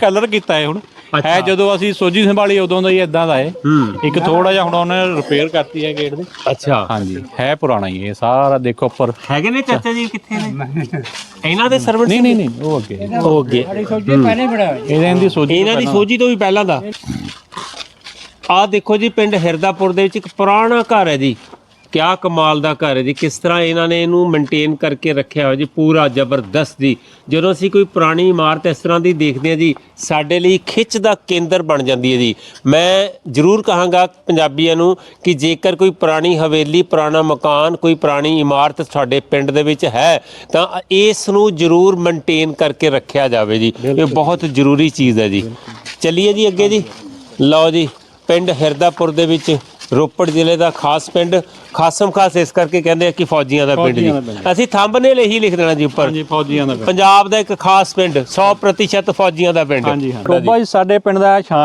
Colour ਕੀਤਾ ਹੈ ਹੁਣ। ਹੈ ਜਦੋਂ ਅਸੀਂ ਸੋਜੀ ਸੰਭਾਲੀ ਉਦੋਂ ਦਾ ਹੀ ਇਦਾਂ ਦਾ ਹੈ। ਇੱਕ ਥੋੜਾ ਜਿਹਾ ਹੁਣ ਉਹਨੇ ਰਿਪੇਅਰ ਕਰਤੀ ਹੈ ਗੇਟ ਦੇ। ਅੱਛਾ। ਹਾਂਜੀ ਹੈ ਪੁਰਾਣਾ ਹੀ ਇਹ। ਸਾਰਾ ਦੇਖੋ ਉੱਪਰ। ਹੈਗੇ ਨੇ ਚਾਚਾ ਜੀ ਕਿੱਥੇ ਨੇ? ਇਹਨਾਂ ਦੇ ਸਰਵੈਂਟ ਨਹੀਂ ਨਹੀਂ ਨਹੀਂ ਉਹ ਅੱਗੇ। ਉਹ ਅੱਗੇ। ਇਹਦੇ ਦੀ ਸੋਜੀ ਇਹਨਾਂ ਦੀ ਸੋਝੀ ਤੋਂ ਵੀ ਪਹਿਲਾਂ ਦਾ। ਆਹ ਦੇਖੋ ਜੀ ਪਿੰਡ ਹਿਰਦਾਪੁਰ ਦੇ ਵਿੱਚ ਇੱਕ ਪੁਰਾਣਾ ਘਰ ਹੈ ਜੀ। ਕਿਆ ਕਮਾਲ ਦਾ ਘਰ ਹੈ ਜੀ ਕਿਸ ਤਰ੍ਹਾਂ ਇਹਨਾਂ ਨੇ ਇਹਨੂੰ ਮੇਨਟੇਨ ਕਰਕੇ ਰੱਖਿਆ ਹੋਇਆ ਜੀ ਪੂਰਾ ਜ਼ਬਰਦਸਤ ਜੀ। ਜਦੋਂ ਅਸੀਂ ਕੋਈ ਪੁਰਾਣੀ ਇਮਾਰਤ ਇਸ ਤਰ੍ਹਾਂ ਦੀ ਦੇਖਦੇ ਹਾਂ ਜੀ ਸਾਡੇ ਲਈ ਖਿੱਚ ਦਾ ਕੇਂਦਰ ਬਣ ਜਾਂਦੀ ਹੈ ਜੀ। ਮੈਂ ਜ਼ਰੂਰ ਕਹਾਂਗਾ ਪੰਜਾਬੀਆਂ ਨੂੰ ਕਿ ਜੇਕਰ ਕੋਈ ਪੁਰਾਣੀ ਹਵੇਲੀ ਪੁਰਾਣਾ ਮਕਾਨ ਕੋਈ ਪੁਰਾਣੀ ਇਮਾਰਤ ਤੁਹਾਡੇ ਪਿੰਡ ਦੇ ਵਿੱਚ ਹੈ ਤਾਂ ਇਸ ਨੂੰ ਜ਼ਰੂਰ ਮੇਨਟੇਨ ਕਰਕੇ ਰੱਖਿਆ ਜਾਵੇ ਜੀ। ਇਹ ਬਹੁਤ ਜ਼ਰੂਰੀ ਚੀਜ਼ ਹੈ ਜੀ। ਚੱਲੀਏ ਜੀ ਅੱਗੇ ਜੀ। ਲਓ ਜੀ ਪਿੰਡ ਹਿਰਦਾਪੁਰ ਦੇ ਵਿੱਚ ਰੋਪੜ ਜ਼ਿਲ੍ਹੇ ਦਾ ਖਾਸ ਪਿੰਡ ਖਾਸਮ ਖਾਸ ਇਸ ਕਰਕੇ ਕਹਿੰਦੇ ਆ ਕਿ ਫੌਜੀਆਂ ਦਾ ਪਿੰਡ ਜੀ ਫੌਜੀਆਂ ਦਾ ਪਿੰਡ। ਅਸੀਂ ਥੰਬਨੇਲ ਇਹੀ ਲਿਖ ਦੇਣਾ ਜੀ ਉੱਪਰ ਹਾਂਜੀ ਫੌਜੀਆਂ ਦਾ ਪਿੰਡ। ਪੰਜਾਬ ਦਾ ਇੱਕ ਖਾਸ ਪਿੰਡ 100% ਫੌਜੀਆਂ ਦਾ ਪਿੰਡ ਹਾਂਜੀ ਹਾਂ ਟੋਬਾ ਜੀ ਸਾਡੇ ਪਿੰਡ ਦਾ ਸ਼ਾਨ